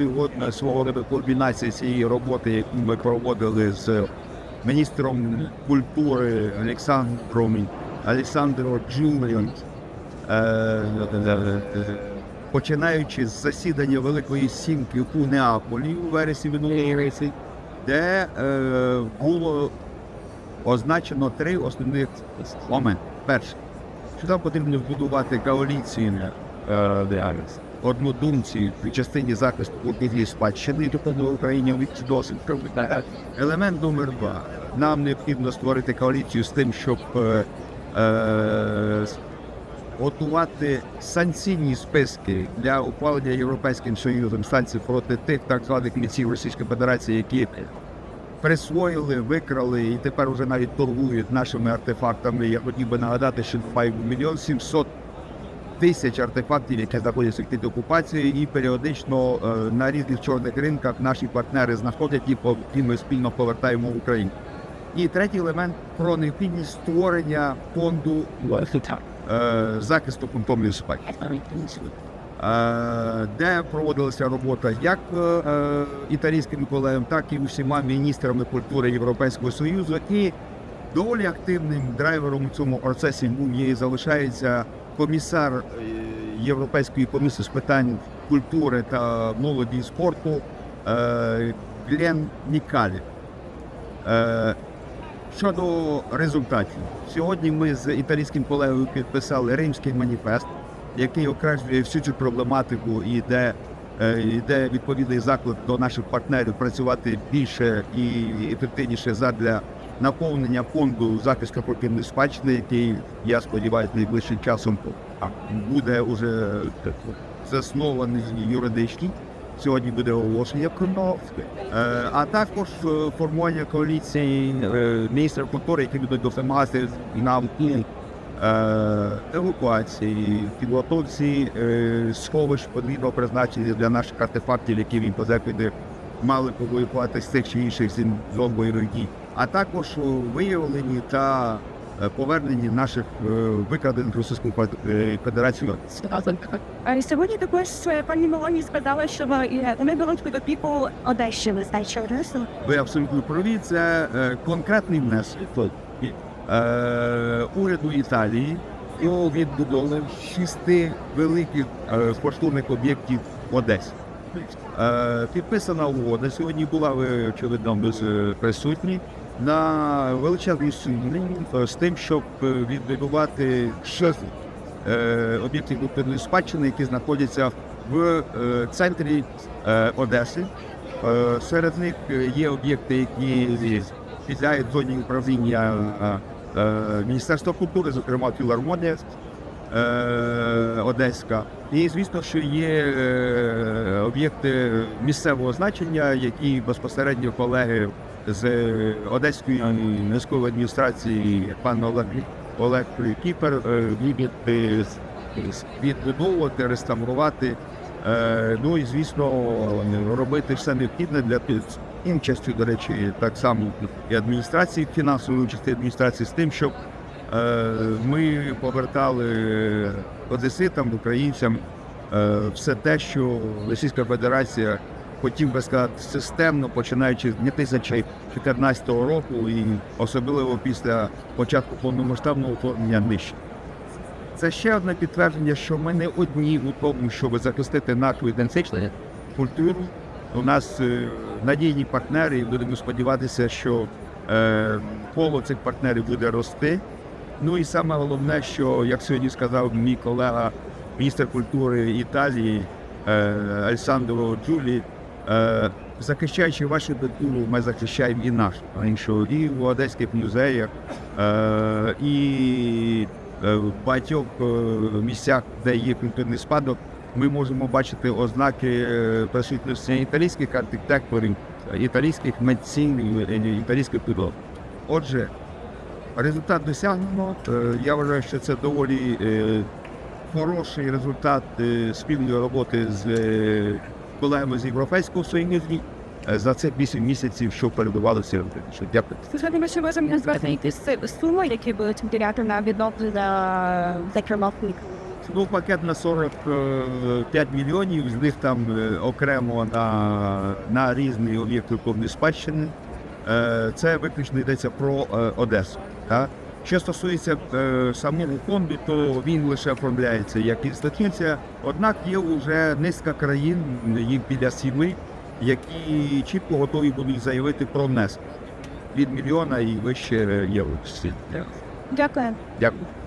сьогодні свого роду цієї роботи, яку ми проводили з міністром культури Олександром Олександром Джулієм, е, е, починаючи з засідання Великої Сімки у Неаполі у вересні минулого року, де е, було означено три основних моменти. Перше, що там потрібно вбудувати коаліцію е, однодумців в частині захисту культурної спадщини, тобто в Україні досить. Елемент номер два. Нам необхідно створити коаліцію з тим, щоб е, е, готувати санкційні списки для ухвалення Європейським Союзом санкцій проти тих так званих митців Російської Федерації, які присвоїли, викрали і тепер вже навіть торгують нашими артефактами. Я хотів би нагадати, що мільйон сімсот тисяч артефактів, які знаходяться під окупацією, і періодично е, на різних чорних ринках наші партнери знаходять по- і ми спільно повертаємо в Україну. І третій елемент про необхідність створення фонду е, захисту культурної спадщини. Е, де проводилася робота як італійським колегам, так і усіма міністрами культури Європейського Союзу. І доволі активним драйвером у цьому процесі був і залишається комісар е, Європейської комісії з питань культури та молоді і спорту е, Глен Нікалі. Е, Щодо результатів, сьогодні ми з італійським колегою підписали Римський маніфест, який окреслює всю цю проблематику і де йде відповідний заклик до наших партнерів працювати більше і ефективніше задля наповнення фонду захисту культурної спадщини, який я сподіваюся найближчим часом буде уже заснований юридичний. Сьогодні буде оголошення про. Е, а також е, формування коаліції е, міністрів культури, які будуть допомагати нам у евакуації, підготовці сховищ потрібно призначення для наших артефактів, які він позапіди мали повоювати з тих чи інших зон бойових дій, а також у виявленні та е, поверненні наших е, викрадених Російською Фед- Федерацією. Е, Сьогодні також е, пані Мелоні сказала, що е, вони беруть під опіку Одещини. Знаєте, що Ви абсолютно праві. Це е, конкретний внесок е, уряду Італії у відбудову шести великих е, спортивних об'єктів в Одесі. Е, підписана угода сьогодні була, ви очевидно без е, присутні на величезній сумі е, з тим, щоб е, відбудувати шість е, об'єктів культурної спадщини, які знаходяться в центрі Одеси. Серед них є об'єкти, які підлягають зоні управління Міністерства культури, зокрема філармонія Одеська. І звісно, що є об'єкти місцевого значення, які безпосередньо колеги з е, Одеської міської адміністрації пан Олег Олег Кіпер е, будуть е, з- відбудовувати, реставрувати. Е, ну і звісно, робити все необхідне для під до речі, так само і адміністрації, фінансової участі адміністрації з тим, щоб е, ми повертали одеситам, українцям е, все те, що Російська Федерація хотів би сказати системно, починаючи з 2014 року, і особливо після початку повномасштабного вторгнення нижче. Це ще одне підтвердження, що ми не одні у тому, щоб захистити нашу ідентичність, культуру. У нас е, надійні партнери, і будемо сподіватися, що е, коло цих партнерів буде рости. Ну і саме головне, що як сьогодні сказав мій колега, міністр культури Італії е, Александро Джулі, захищаючи вашу культуру, ми захищаємо і нашу, тому і в одеських музеях, е, і е, в багатьох е, місцях, де є культурний спадок, ми можемо бачити ознаки е, присутності італійських архітекторів, італійських митців, е, італійських підлог. Отже, результат досягнено. Е, Я вважаю, що це доволі е, хороший результат е, спільної роботи з е, колегами з Європейського Союзу е, за цих 8 місяців, що перебувалося. Дякую. Сьогодні ми ще можемо звернути суми, які будуть виділяти на відновлення зокрема Ну, пакет на 45 мільйонів, з них там е, окремо на, на різні об'єкти культурної спадщини. Е, Це виключно йдеться про е, Одесу. Так? Що стосується е, самого фонду, то він лише оформляється як інституція, однак є вже низка країн, їх біля сіми, які чітко готові будуть заявити про внесок від мільйона і вище євро. Дякую. Дякую.